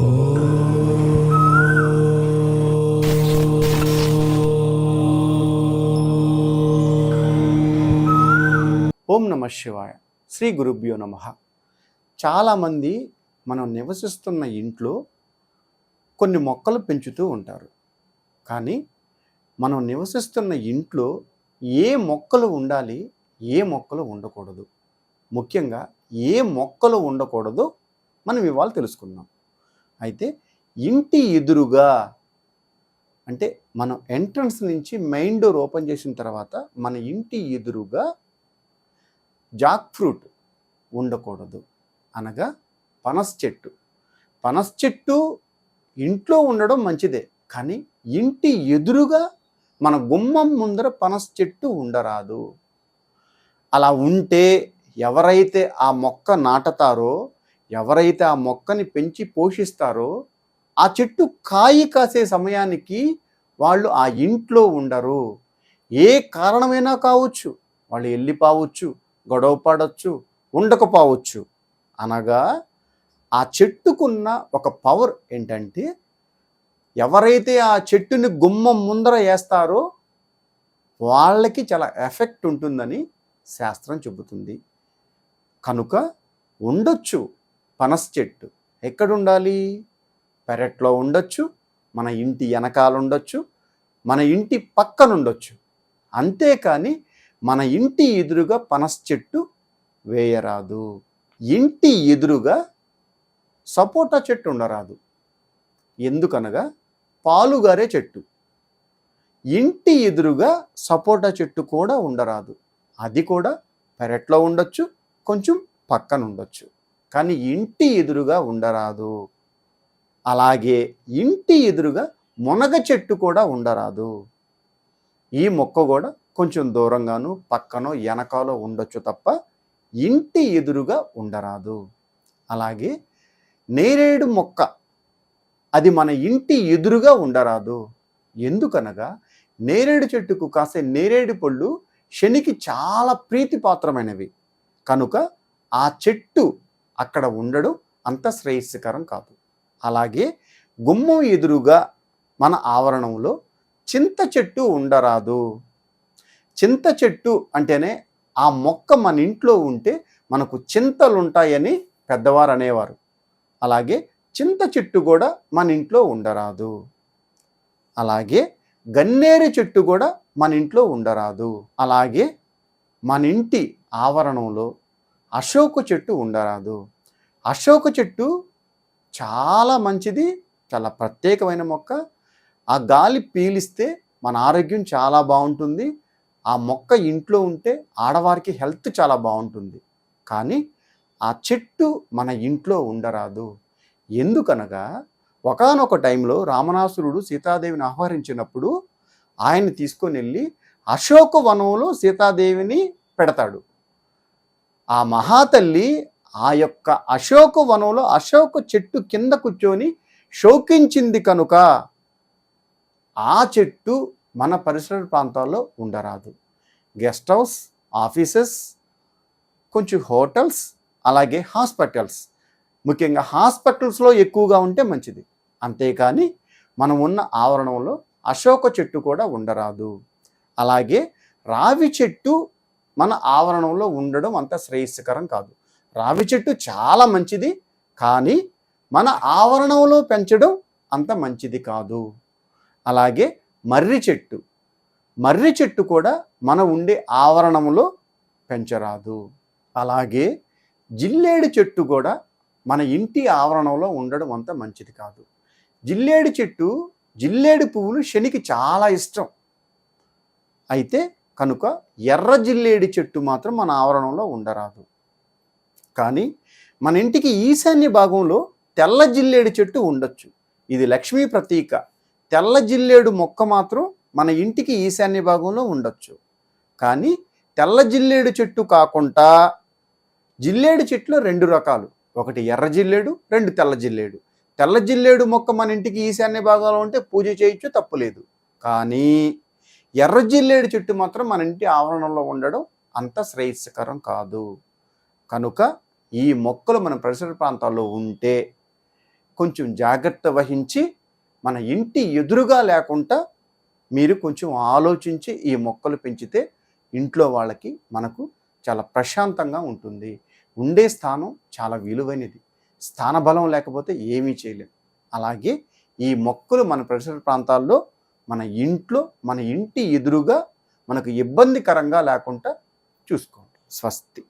ఓం నమ శివాయ. శ్రీ గురుభ్యో నమ. చాలామంది మనం నివసిస్తున్న ఇంట్లో కొన్ని మొక్కలు పెంచుతూ ఉంటారు. కానీ మనం నివసిస్తున్న ఇంట్లో ఏ మొక్కలు ఉండాలి ఏ మొక్కలు ఉండకూడదు. ముఖ్యంగా ఏ మొక్కలు ఉండకూడదో మనం ఇవాళ తెలుసుకుందాం. అయితే ఇంటి ఎదురుగా అంటే మనం ఎంట్రన్స్ నుంచి మెయిన్ డోర్ ఓపెన్ చేసిన తర్వాత మన ఇంటి ఎదురుగా జాక్ ఫ్రూట్ ఉండకూడదు అనగా పనస చెట్టు. పనస చెట్టు ఇంట్లో ఉండడం మంచిదే కానీ ఇంటి ఎదురుగా మన గుమ్మం ముందర పనస చెట్టు ఉండరాదు. అలా ఉంటే ఎవరైతే ఆ మొక్క నాటతారో ఎవరైతే ఆ మొక్కని పెంచి పోషిస్తారో ఆ చెట్టు కాయి కాసే సమయానికి వాళ్ళు ఆ ఇంట్లో ఉండరు. ఏ కారణమైనా కావచ్చు. వాళ్ళు వెళ్ళిపోవచ్చు గొడవ పడవచ్చు ఉండకపోవచ్చు. అనగా ఆ చెట్టుకున్న ఒక పవర్ ఏంటంటే ఎవరైతే ఆ చెట్టుని గుమ్మం ముందర వేస్తారో వాళ్ళకి చాలా ఎఫెక్ట్ ఉంటుందని శాస్త్రం చెబుతుంది. కనుక ఉండొచ్చు. పనస చెట్టు. ఎక్కడుండాలి? పెరట్లో ఉండొచ్చు మన ఇంటి వెనకాల ఉండొచ్చు మన ఇంటి పక్కన ఉండొచ్చు అంతేకాని మన ఇంటి ఎదురుగా పనస చెట్టు వేయరాదు. ఇంటి ఎదురుగా సపోటా చెట్టు ఉండరాదు. ఎందుకనగా పాలుగారే చెట్టు. ఇంటి ఎదురుగా సపోటా చెట్టు కూడా ఉండరాదు. అది కూడా పెరట్లో ఉండొచ్చు కొంచెం పక్కన ఉండొచ్చు కానీ ఇంటి ఎదురుగా ఉండరాదు. అలాగే ఇంటి ఎదురుగా మునగ చెట్టు కూడా ఉండరాదు. ఈ మొక్క కూడా కొంచెం దూరంగాను పక్కనో వెనకాలో ఉండొచ్చు తప్ప ఇంటి ఎదురుగా ఉండరాదు. అలాగే నేరేడు మొక్క అది మన ఇంటి ఎదురుగా ఉండరాదు. ఎందుకనగా నేరేడు చెట్టుకు కాసే నేరేడు పళ్ళు శనికి చాలా ప్రీతిపాత్రమైనవి. కనుక ఆ చెట్టు అక్కడ ఉండడం అంత శ్రేయస్కరం కాదు. అలాగే గుమ్మం ఎదురుగా మన ఆవరణంలో చింత చెట్టు ఉండరాదు. చింత చెట్టు అంటేనే ఆ మొక్క మన ఇంట్లో ఉంటే మనకు చింతలు ఉంటాయని పెద్దవారు అనేవారు అలాగే చింత చెట్టు కూడా మన ఇంట్లో ఉండరాదు. అలాగే గన్నేరు చెట్టు కూడా మన ఇంట్లో ఉండరాదు. అలాగే మన ఇంటి ఆవరణంలో అశోక చెట్టు ఉండరాదు. అశోక చెట్టు చాలా మంచిది చాలా ప్రత్యేకమైన మొక్క. ఆ గాలి పీలిస్తే మన ఆరోగ్యం చాలా బాగుంటుంది. ఆ మొక్క ఇంట్లో ఉంటే ఆడవారికి హెల్త్ చాలా బాగుంటుంది. కానీ ఆ చెట్టు మన ఇంట్లో ఉండరాదు. ఎందుకనగా ఒకనొక టైంలో రామనాసురుడు సీతాదేవిని ఆహ్వానించినప్పుడు ఆయన తీసుకొని వెళ్ళి అశోక వనంలో సీతాదేవిని పెడతాడు. ఆ మహాతల్లి ఆ యొక్క అశోక వనంలో అశోక చెట్టు కింద కూర్చొని శోకించింది కనుక ఆ చెట్టు మన పరిసర ప్రాంతాల్లో ఉండరాదు. గెస్ట్ హౌస్ ఆఫీసెస్ కొంచెం హోటల్స్ అలాగే హాస్పిటల్స్. ముఖ్యంగా హాస్పిటల్స్లో ఎక్కువగా ఉంటే మంచిది. అంతేకాని మనం ఉన్న ఆవరణంలో అశోక చెట్టు కూడా ఉండరాదు. అలాగే రావి చెట్టు మన ఆవరణంలో ఉండడం అంత శ్రేయస్కరం కాదు. రావి చెట్టు చాలా మంచిది కానీ మన ఆవరణంలో పెంచడం అంత మంచిది కాదు. అలాగే మర్రి చెట్టు మర్రి చెట్టు కూడా మన ఉండే ఆవరణంలో పెంచరాదు. అలాగే జిల్లేడు చెట్టు కూడా మన ఇంటి ఆవరణంలో ఉండడం అంత మంచిది కాదు. జిల్లేడు చెట్టు జిల్లేడు పువ్వులు శనికి చాలా ఇష్టం. అయితే కనుక ఎర్ర జిల్లేడి చెట్టు మాత్రం మన ఆవరణంలో ఉండరాదు. కానీ మన ఇంటికి ఈశాన్య భాగంలో తెల్ల జిల్లేడు చెట్టు ఉండొచ్చు. ఇది లక్ష్మీ ప్రతీక. తెల్ల జిల్లేడు మొక్క మాత్రం మన ఇంటికి ఈశాన్య భాగంలో ఉండొచ్చు. కానీ తెల్ల జిల్లేడు చెట్టు కాకుండా జిల్లేడు చెట్లు రెండు రకాలు. ఒకటి ఎర్ర జిల్లేడు రెండు తెల్ల జిల్లేడు. తెల్ల జిల్లేడు మొక్క మన ఇంటికి ఈశాన్య భాగంలో ఉంటే పూజ చేయొచ్చు తప్పులేదు కానీ ఎర్ర జిల్లేడు చెట్టు మాత్రం మన ఇంటి ఆవరణంలో ఉండడం అంత శ్రేయస్కరం కాదు. కనుక ఈ మొక్కలు మన పరిసర ప్రాంతాల్లో ఉంటే కొంచెం జాగ్రత్త వహించి మన ఇంటి ఎదురుగా లేకుండా మీరు కొంచెం ఆలోచించి ఈ మొక్కలు పెంచితే ఇంట్లో వాళ్ళకి మనకు చాలా ప్రశాంతంగా ఉంటుంది. ఉండే స్థానం చాలా విలువైనది. స్థానబలం లేకపోతే ఏమీ చేయలేం. అలాగే ఈ మొక్కలు మన పరిసర ప్రాంతాల్లో మన ఇంట్లో మన ఇంటి ఎదురుగా మనకు ఇబ్బందికరంగా లేకుండా చూసుకోండి. స్వస్తి.